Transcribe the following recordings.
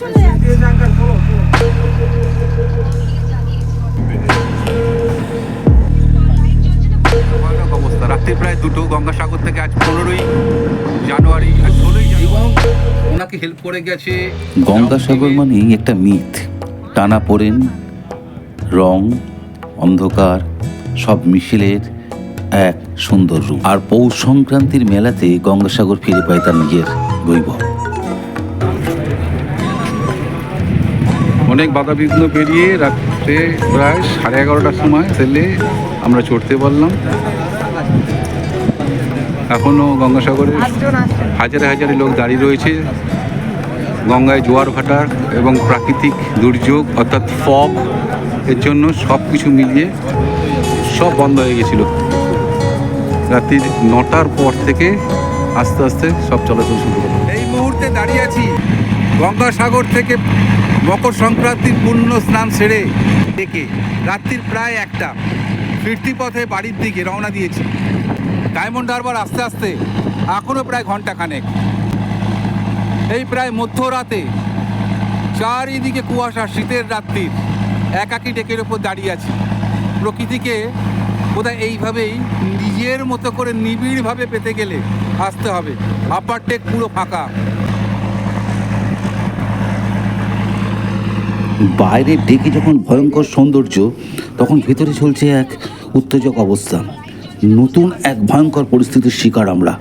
চলে অবস্থা রাত্রি প্রায় দুটো গঙ্গাসাগর থেকে আজ পনেরোই জানুয়ারি আর ষোলোই এবং ওনাকে হেল্প করে গেছে গঙ্গাসাগর মানেই একটা মিথ। টানা পড়েন রং অন্ধকার সব মিশেলের এক সুন্দর রূপ। আর পৌষ সংক্রান্তির মেলাতে গঙ্গাসাগর ফিরে পায় তার নিজের বৈভব। অনেক বাধা বিঘ্ন পেরিয়ে রাত্রে প্রায় সাড়ে এগারোটার সময় সেলে আমরা চড়তে পারলাম। এখনও গঙ্গাসাগরে হাজারে হাজারে লোক দাঁড়িয়ে রয়েছে। গঙ্গায় জোয়ার ভাটা এবং প্রাকৃতিক দুর্যোগ অর্থাৎ ফগ এর জন্য সব কিছু মিলিয়ে সব বন্ধ হয়ে গেছিল। রাত্রির নটার পর থেকে আস্তে আস্তে সব চলাচল শুরু হলো। এই মুহূর্তে দাঁড়িয়ে আছি গঙ্গাসাগর থেকে মকর সংক্রান্তির পূর্ণ স্নান সেরে ডেকে রাত্রির প্রায় একটা ফিরতি পথে বাড়ির দিকে রওনা দিয়েছি। ডায়মন্ড হারবার আস্তে আস্তে এখনও প্রায় ঘণ্টা খানেক এই প্রায় মধ্যরাতে চারিদিকে কুয়াশা, শীতের রাত্রির একাকি ডেকের ওপর দাঁড়িয়ে আছি। প্রকৃতিকে বোধহয় এইভাবেই নিজের মতো করে নিবিড়ভাবে পেতে গেলে আসতে হবে। আপার টেক পুরো ফাঁকা। বাইরে ডেকে যখন ভয়ঙ্কর সৌন্দর্য, তখন ভেতরে চলছে এক উত্তেজক অবস্থা। নতুন এক ভয়ঙ্কর পরিস্থিতির শিকার আমরা।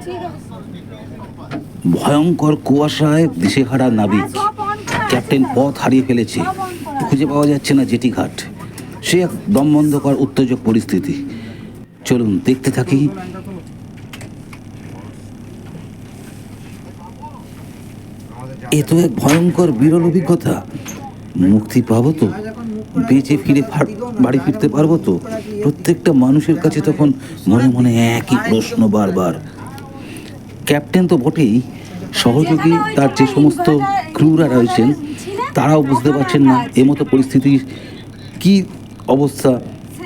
ভয়ঙ্কর কুয়াশায় দিশেহারা নাবিক ক্যাপ্টেন পথ হারিয়ে ফেলেছে। খুঁজে পাওয়া যাচ্ছে না জেটি ঘাট। সে এক দমবন্ধকর উত্তেজক পরিস্থিতি। চলুন দেখতে থাকি। এ তো এক ভয়ঙ্কর বিরল অভিজ্ঞতা। মুক্তি পাবো তো? বেঁচে ফিরে বাড়ি ফিরতে পারব তো? প্রত্যেকটা মানুষের কাছে তখন মনে মনে একই প্রশ্ন বারবার। ক্যাপ্টেন তো বটেই, সহযোগী তার যে সমস্ত ক্রুরা রয়েছেন, তারাও বুঝতে পারছেন না এমতো পরিস্থিতির কি অবস্থা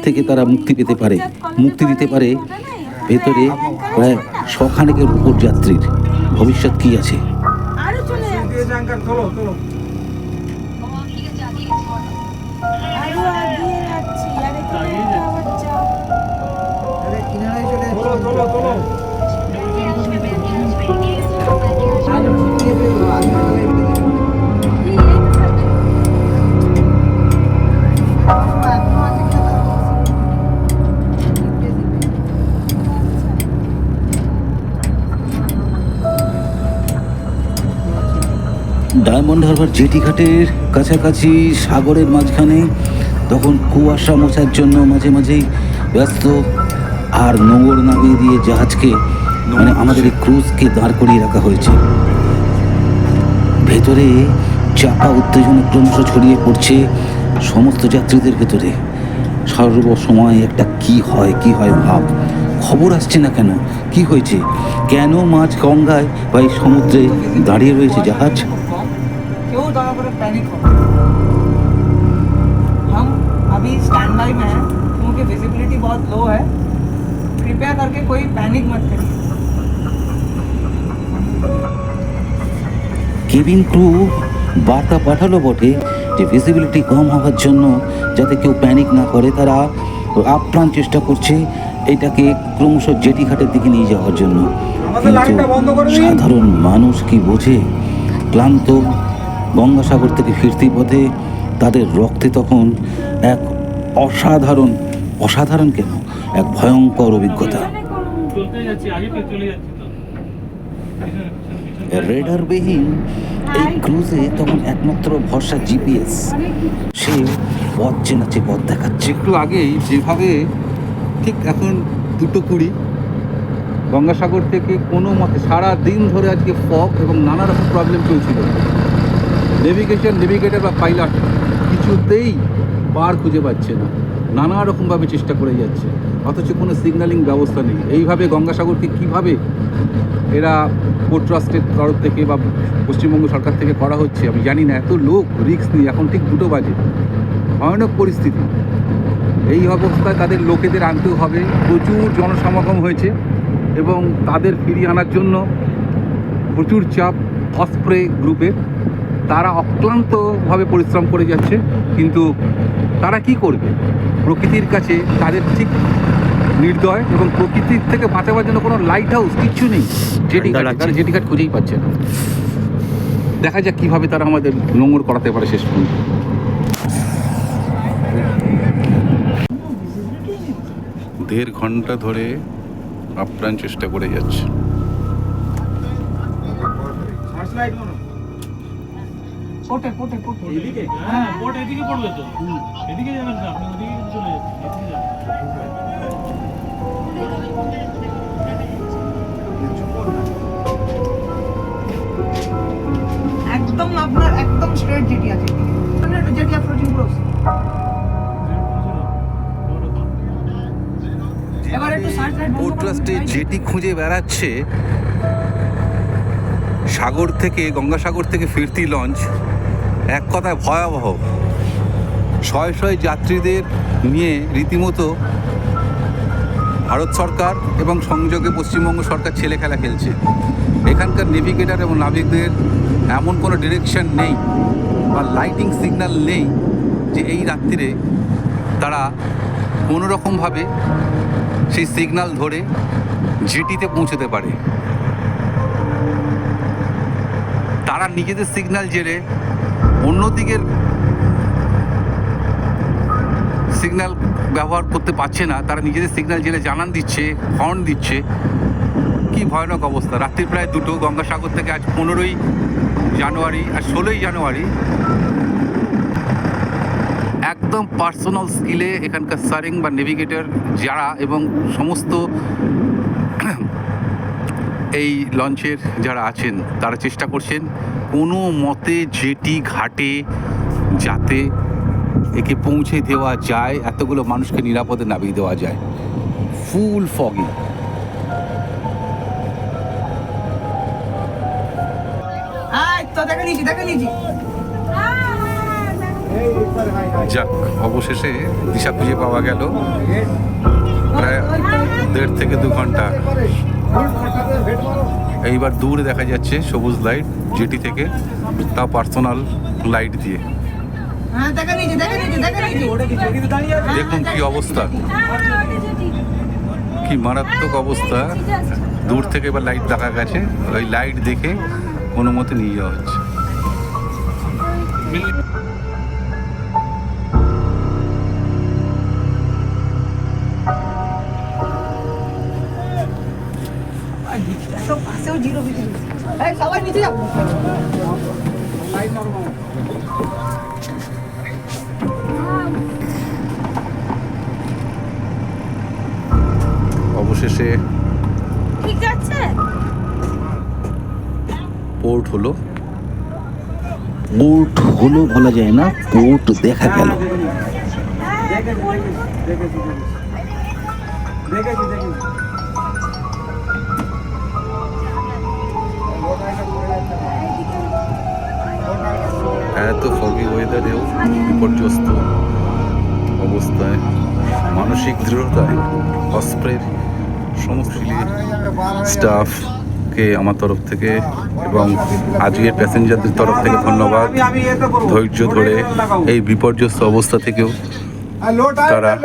থেকে তারা মুক্তি পেতে পারে। মুক্তি দিতে পারে ভেতরে প্রায় শখানেকের উপর যাত্রীর। ভবিষ্যৎ কি আছে? ডায়মন্ড হারবার জেটি ঘাটের কাছাকাছি সাগরের মাঝখানে, তখন কুয়াশা মোছার জন্য মাঝে মাঝেই ব্যস্ত আর নোঙর নামিয়ে দিয়ে জাহাজকে মানে আমাদের এই ক্রুজকে দাঁড় করিয়ে রাখা হয়েছে। ভেতরে চাপা উত্তেজনা ক্রমশ ছড়িয়ে পড়ছে সমস্ত যাত্রীদের ভেতরে সর্বসময় একটা কি হয় কি হয় ভাব খবর আসছে না কেন কি হয়েছে কেন মাঝ গঙ্গায় বা এই সমুদ্রে দাঁড়িয়ে রয়েছে জাহাজ क्यों ज़्यादा पर पैनिक हो हम अभी स्टैंड बाई में हैं क्योंकि विजिबिलिटी बहुत लो है कृपया करके कोई पैनिक मत करिए কেবিন ক্রু বার্তা পাঠালো বটে যে ভিজিবিলিটি কম হওয়ার জন্য যাতে কেউ প্যানিক না করে তারা আপ্রাণ চেষ্টা করছে এটাকে ক্রমশ জেটি ঘাটের দিকে নিয়ে যাওয়ার জন্য। কিন্তু সাধারণ মানুষ কি বোঝে? ক্লান্ত গঙ্গাসাগর থেকে ফিরতি পথে তাদের রক্তে তখন এক অসাধারণ অসাধারণ কেন? এক ভয়ঙ্কর অভিজ্ঞতা। রেডারবিহীন এই ক্রুজে তখন একমাত্র ভরসা জিপিএস। সে পথ চেনাচ্ছে পথ দেখাচ্ছে। একটু আগেই যেভাবে ঠিক এখন দুটো কুড়ি গঙ্গাসাগর থেকে কোনো মতে সারা দিন ধরে আজকে ফগ এবং নানা রকম প্রবলেম চলছিল। নেভিগেশন নেভিগেটর বা পাইলট কিছুতেই পার খুঁজে পাচ্ছে না। নানা রকমভাবে চেষ্টা করে যাচ্ছে। অথচ কোনো সিগন্যালিং ব্যবস্থা নেই। এইভাবে গঙ্গাসাগরকে কীভাবে এরা পোর্ট ট্রাস্টের তরফ থেকে বা পশ্চিমবঙ্গ সরকার থেকে করা হচ্ছে, আমি জানি না। এত লোক রিস্ক নিয়ে এখন ঠিক দুটো বাজে। ভয়ানক পরিস্থিতি। এই অবস্থায় তাদের লোকেদের আনতেও হবে। প্রচুর জনসমাগম হয়েছে এবং তাদের ফিরিয়ে আনার জন্য প্রচুর চাপ, অস্প্রে গ্রুপের তারা অক্লান্তভাবে পরিশ্রম করে যাচ্ছে, কিন্তু তারা কি করবে? প্রকৃতির কাছে তাদের ঠিক নির্দয় এবং প্রকৃতির থেকে বাঁচাবার জন্য কোনো লাইট হাউস কিচ্ছু নেই। জেটি ঘাট তারা জেটি ঘাট খুঁজেই পাচ্ছে না। দেখা যাক কীভাবে তারা আমাদের নোংর করাতে পারে শেষ পর্যন্ত। দেড় ঘণ্টা ধরে আপ্রাণ চেষ্টা করে যাচ্ছে। পোটে পোটে পোটে। এদিকে? হ্যাঁ। বোট এদিকে পড়বে তো। এদিকে যাবেন না আপনি ওদিকে চলে যাচ্ছেন এদিকে যাবেন একদম আপনার একদম স্ট্রেট যেটি আছে যেটি অ্যাপ্রোচিং ক্লোজ। ট্রাস্টে যেটি খুঁজে বেড়াচ্ছে সাগর থেকে গঙ্গাসাগর থেকে ফিরতি লঞ্চ। এক কথায় ভয়াবহ। শয়ে শয়ে যাত্রীদের নিয়ে রীতিমতো ভারত সরকার এবং সংযোগে পশ্চিমবঙ্গ সরকার ছেলে খেলা খেলছে। এখানকার নেভিগেটার এবং নাবিকদের এমন কোনো ডিরেকশন নেই বা লাইটিং সিগন্যাল নেই যে এই রাত্রিরে তারা কোনো রকমভাবে সেই সিগন্যাল ধরে জেটিতে পৌঁছতে পারে। তারা নিজেদের সিগন্যাল জেরে অন্যদিকের সিগন্যাল ব্যবহার করতে পারছে না। তারা নিজেদের সিগন্যাল জেলে জানান দিচ্ছে হর্ন দিচ্ছে। কি ভয়ানক অবস্থা। রাত্রি প্রায় দুটো, গঙ্গাসাগর থেকে আজ পনেরোই জানুয়ারি আর ষোলোই জানুয়ারি। একদম পার্সোনাল স্কিলে এখানকার সারিং বা নেভিগেটর যারা এবং সমস্ত এই লঞ্চের যারা আছেন তারা চেষ্টা করছেন কোনো মতে জেটি ঘাটে যাতে একে পৌঁছে দেওয়া যায় এতগুলো মানুষকে নিরাপদে নামিয়ে দেওয়া যায়। Full foggy. যাক অবশেষে দিশা খুঁজে পাওয়া গেল। প্রায় দেড় থেকে দু ঘণ্টা। এইবার দূরে দেখা যাচ্ছে সবুজ লাইট জেটি থেকে তা পার্সোনাল লাইট দিয়ে। হ্যাঁ দেখুন কি অবস্থা। কি মারাত্মক অবস্থা। দূর থেকে এবার লাইট দেখা গেছে। ওই লাইট দেখে কোনো মতে নিয়ে যাওয়া হচ্ছে। তো পাশেও জিরো বিক্রি সবাই নিচে যাও। অবশেষে ঠিক আছে পোর্ট হলো পোর্ট হলো বলা যায় না পোর্ট দেখা গেল। এত ফগি ওয়েদারেও বিপর্যস্ত অবস্থায় মানসিক দৃঢ়তায় অস্প্রের সমস্ত স্টাফকে আমার তরফ থেকে এবং আজকের প্যাসেঞ্জারদের তরফ থেকে ধন্যবাদ। ধৈর্য ধরে এই বিপর্যস্ত অবস্থা থেকেও তারা-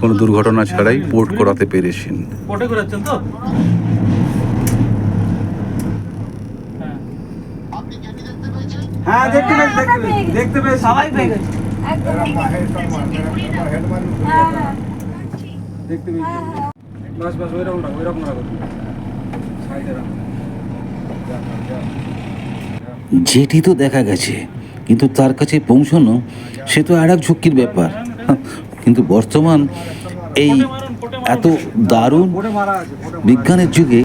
কোনো দুর্ঘটনা ছাড়াই পোর্ট করাতে পেরেছেন বোটে ঘোরাচ্ছেন তো হ্যাঁ হ্যাঁ দেখতে পেয়েছি দেখতে পেয়েছি দেখতে পেয়েছি। সবাই পেয়ে গেছে। একদম হ্যাঁ হ্যাঁ। দেখতে পেয়েছি। বাস বাস ওইরকম রাখো ওইরকম রাখো সাইডে রাখো যা, যা, যা। যেটি তো দেখা গেছে কিন্তু তার কাছে পৌঁছানো সে তো আর এক ঝুঁকির ব্যাপার। কিন্তু বর্তমান এই এত দারুণ বিজ্ঞানের যুগে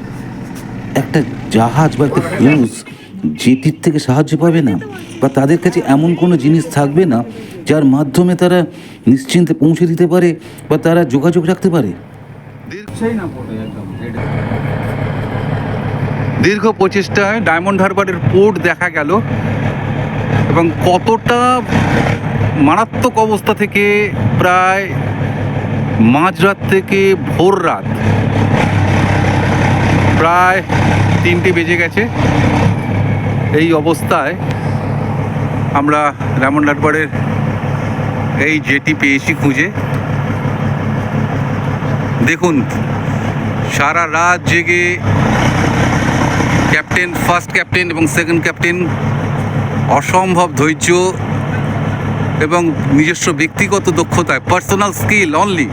একটা জাহাজ বা একটা ক্রুজ যেটির থেকে সাহায্য পাবে না বা তাদের কাছে এমন কোনো জিনিস থাকবে না যার মাধ্যমে তারা নিশ্চিন্তে পৌঁছে দিতে পারে বা তারা যোগাযোগ রাখতে পারে। দীর্ঘ প্রচেষ্টায় ডায়মন্ড হারবারের পোর্ট দেখা গেল এবং কতটা মারাত্মক অবস্থা থেকে প্রায় মাঝরাত থেকে ভোর রাত প্রায় তিনটে বেজে গেছে। এই অবস্থায় আমরা রামন এই জেটি পেয়েছি খুঁজে দেখুন, সারা রাত জেগে ক্যাপ্টেন, ফার্স্ট ক্যাপ্টেন এবং সেকেন্ড ক্যাপ্টেন অসম্ভব ধৈর্য এবং নিজস্ব ব্যক্তিগত দক্ষতায় পার্সোনাল স্কিল অনলি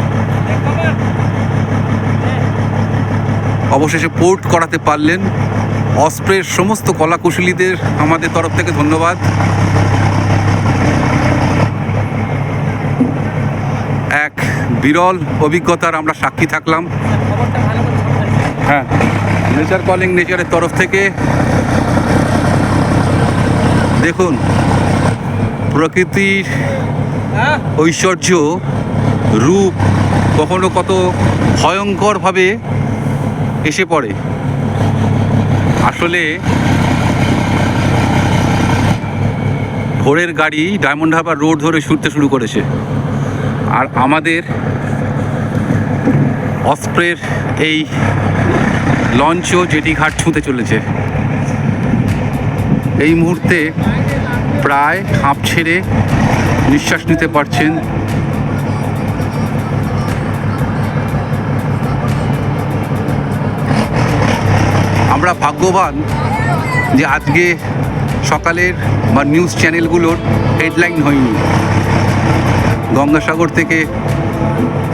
অবশেষে পোর্ট করাতে পারলেন। অস্প্রের সমস্ত কলাকুশলীদের আমাদের তরফ থেকে ধন্যবাদ। এক বিরল অভিজ্ঞতার আমরা সাক্ষী থাকলাম। হ্যাঁ নেচার কলিং নেচারের তরফ থেকে। দেখুন, প্রকৃতির ঐশ্বর্য, রূপ কখনো কত ভয়ঙ্করভাবে এসে পড়ে। আসলে ভোরের গাড়ি ডায়মন্ড হারবার রোড ধরে ছুটতে শুরু করেছে। আর আমাদের অস্প্রের এই লঞ্চও জেটি ঘাট ছুঁতে চলেছে। এই মুহূর্তে প্রায় হাঁপ ছেড়ে নিঃশ্বাস নিতে পারছেন আমরা ভাগ্যবান যে আজকে সকালের বা নিউজ চ্যানেলগুলোর হেডলাইন হয়নি। গঙ্গাসাগর থেকে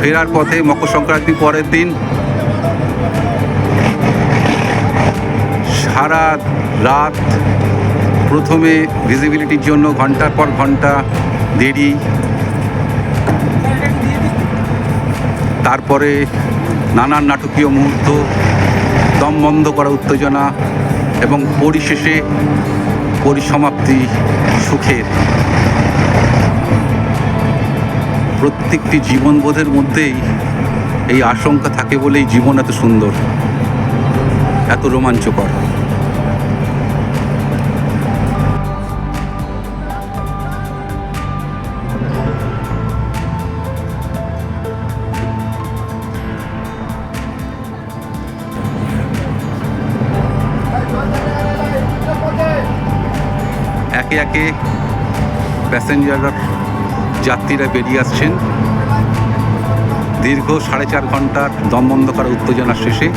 ফেরার পথে মকর সংক্রান্তির পরের দিন সারা রাত প্রথমে ভিজিবিলিটির জন্য ঘণ্টার পর ঘণ্টা দেরি, তারপরে নানান নাটকীয় মুহূর্ত দম বন্ধ করা উত্তেজনা এবং পরিশেষে পরিসমাপ্তি সুখের। প্রত্যেকটি জীবনবোধের মধ্যেই এই আশঙ্কা থাকে বলেই জীবন এত সুন্দর, এত রোমাঞ্চকর। একে একে প্যাসেঞ্জাররা যাত্রীরা বেরিয়ে আসছেন। দীর্ঘ সাড়ে চার ঘণ্টার দম বন্ধ করা উত্তেজনার শেষে।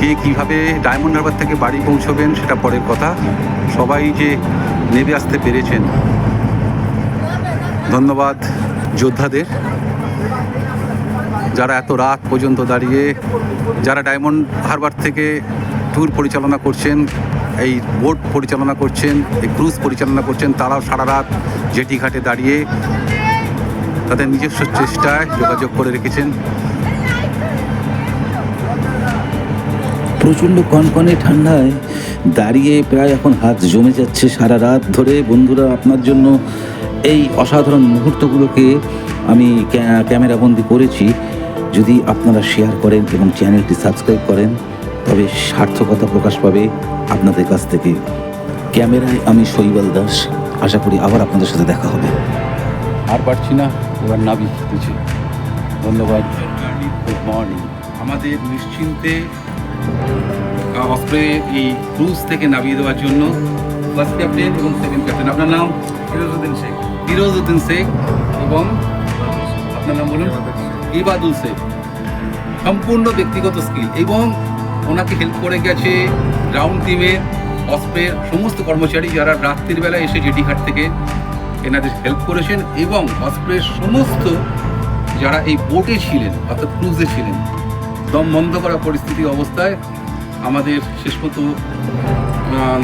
কে কীভাবে ডায়মন্ড হারবার থেকে বাড়ি পৌঁছবেন সেটা পরের কথা। সবাই যে নেমে আসতে পেরেছেন। ধন্যবাদ যোদ্ধাদের। যারা এত রাত পর্যন্ত দাঁড়িয়ে, যারা ডায়মন্ড হারবার থেকে ট্যুর পরিচালনা করছেন, এই বোট পরিচালনা করছেন, এই ক্রুজ পরিচালনা করছেন, তারাও সারা রাত জেটি ঘাটে দাঁড়িয়ে তাদের নিজস্ব চেষ্টায় যোগাযোগ করে রেখেছেন। প্রচণ্ড কনকনে ঠান্ডায় দাঁড়িয়ে প্রায় এখন হাত জমে যাচ্ছে সারা রাত ধরে। বন্ধুরা, আপনার জন্য এই অসাধারণ মুহূর্তগুলোকে আমি ক্যামেরাবন্দি করেছি। যদি আপনারা শেয়ার করেন এবং চ্যানেলটি সাবস্ক্রাইব করেন তবে সার্থকতা প্রকাশ পাবে আপনাদের কাছ থেকে। ক্যামেরায় আমি শৈবাল দাস। আশা করি আবার আপনাদের সাথে দেখা হবে। আর পারছি না এবার নাবি দিচ্ছে ধন্যবাদ গুড মর্নিং আমাদের নিশ্চিন্তে অস্প্রে এই ক্রুজ থেকে নামিয়ে দেওয়ার জন্য ফার্স্ট ক্যাপ্টেন এবং সেকেন্ড ক্যাপ্টেন আপনার নাম? ফিরোজউদ্দিন শেখ। ফিরোজউদ্দিন শেখ এবং আপনার নাম বলুন? ইবাদুল শেখ। সম্পূর্ণ ব্যক্তিগত স্কিল এবং ওনাকে হেল্প করে গেছে গ্রাউন্ড টিমের অস্পের সমস্ত কর্মচারী যারা রাত্রির বেলা এসে জেটি ঘাট থেকে এনাদের হেল্প করেছেন এবং অস্পের সমস্ত যারা এই বোটে ছিলেন, অর্থাৎ ক্রুজে ছিলেন, দম বন্ধ করা পরিস্থিতি অবস্থায় আমাদের শেষ পর্যন্ত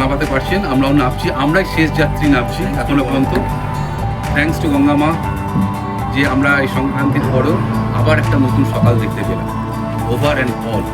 নামাতে পারছেন। আমরাও নামছি, আমরাই শেষ যাত্রী নামছি এখনও পর্যন্ত। থ্যাঙ্কস টু গঙ্গামা যে আমরা এই সংক্রান্তির পরেও আবার একটা নতুন সকাল দেখতে পেলাম। Over and all